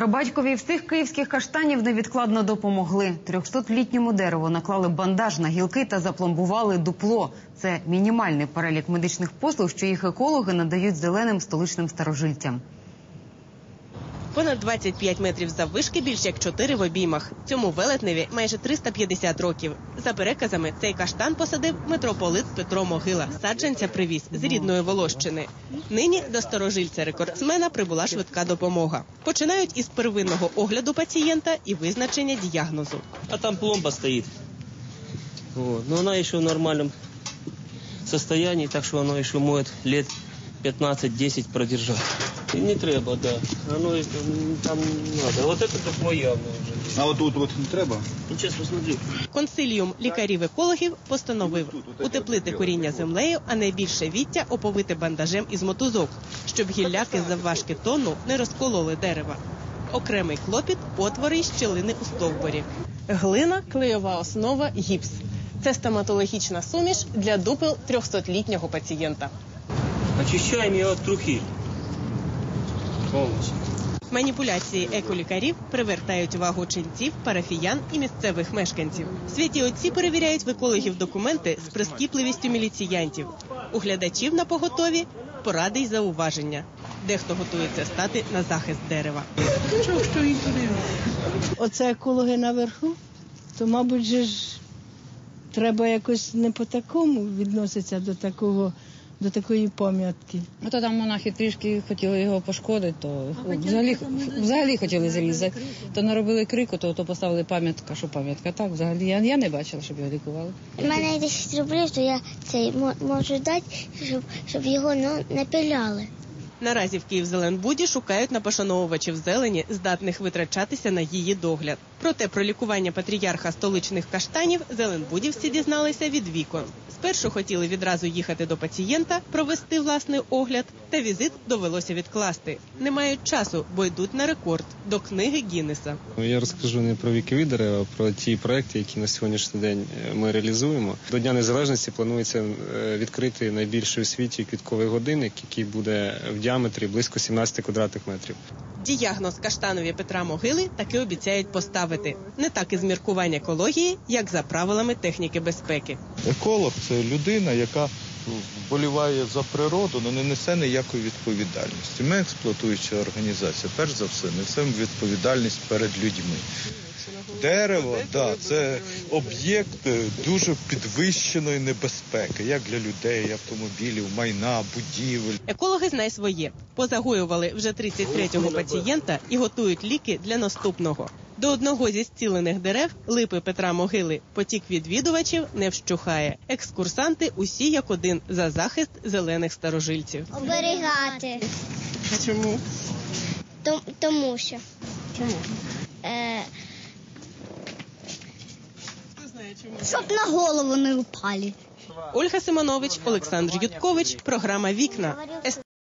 Прабатькові всіх київських каштанів невідкладно допомогли. 300-літньому дереву наклали бандаж на гілки та запломбували дупло. Це мінімальний перелік медичних послуг, що їх екологи надають зеленим столичним старожильцям. Понад 25 метрів заввишки, більш як 4 в обіймах. Цьому велетневі майже 350 років. За переказами, цей каштан посадив митрополит Петро Могила. Саджанця привіз з рідної Волощини. Нині до старожильця рекордсмена прибула швидка допомога. Починають із первинного огляду пацієнта і визначення діагнозу. А там пломба стоит. Вот. Но она еще в нормальном состоянии, так что оно еще может лет 15-10 продержать. И не треба, да. Оно там не надо. Вот это так моя уже. А отут от не треба? Ну, сейчас посмотрю. Консиліум лікарів-екологів постановив утеплити коріння землею, а найбільше віття оповити бандажем із мотузок, щоб гілляки завважки тонну не розкололи дерева. Окремий клопіт отвори й щілини у стовбурі. Глина, клейова основа, гіпс. Це стоматологічна суміш для дупел 300-літнього пацієнта. Очищаем ее от трухи. Полностью. Маніпуляції еколікарів привертають увагу ченців, парафіян і місцевих мешканців. Святі отці перевіряють в екологів документи з прискіпливістю міліціянтів. У глядачів на поготові поради й зауваження. Дехто готується стати на захист дерева. оце екологи наверху, то, мабуть, же ж треба якось не по такому відноситися до такого, до такої пам'ятки. Ну, то там монахи трішки хотіли його пошкодити, то взагалі, взагалі хотіли залізати. То наробили крику, то, то поставили пам'ятка, що пам'ятка. Так, взагалі я, я не бачила, щоб його лікували. У мене 10 рублів, то я цей мо- можу дати, щоб, щоб його ну, не пиляли. Наразі в Київзеленбуді шукають напошановувачів зелені, здатних витрачатися на її догляд. Проте про лікування патріарха столичних каштанів зеленбудівці дізналися від вікон. Спершу хотіли відразу їхати до пацієнта, провести власний огляд, та візит довелося відкласти. Не мають часу, бо йдуть на рекорд до книги Гіннеса. Ну, Я розкажу не про вікові дерева, а про ті проекти, які на сьогоднішній день е, ми реалізуємо. До Дня Незалежності планується е, відкрити найбільший у світі квітковий годинник, який буде в діаметрі близько 17 квадратних метрів. Діагноз каштанові Петра Могили таки обіцяють поставити не так із міркувань екології, як за правилами техніки безпеки. Еколог це людина, яка вболіває за природу, але не несе ніякої відповідальності. Ми, експлуатуюча організація, перш за все, несемо відповідальність перед людьми. Дерево, да, це об'єкт дуже підвищеної небезпеки, як для людей, автомобілів, майна, будівель. Екологи знай своє. Позагоювали вже 33-го пацієнта і готують ліки для наступного. До одного зі зцілених дерев липи Петра Могили потік відвідувачів не вщухає. Екскурсанти усі як один за захист зелених старожильців. Оберігати. Чому? Том- тому що. Чому? Е, Хто знає чому? щоб на голову не упали. Ольга Симонович, Олександр Юткович. Програма Вікна.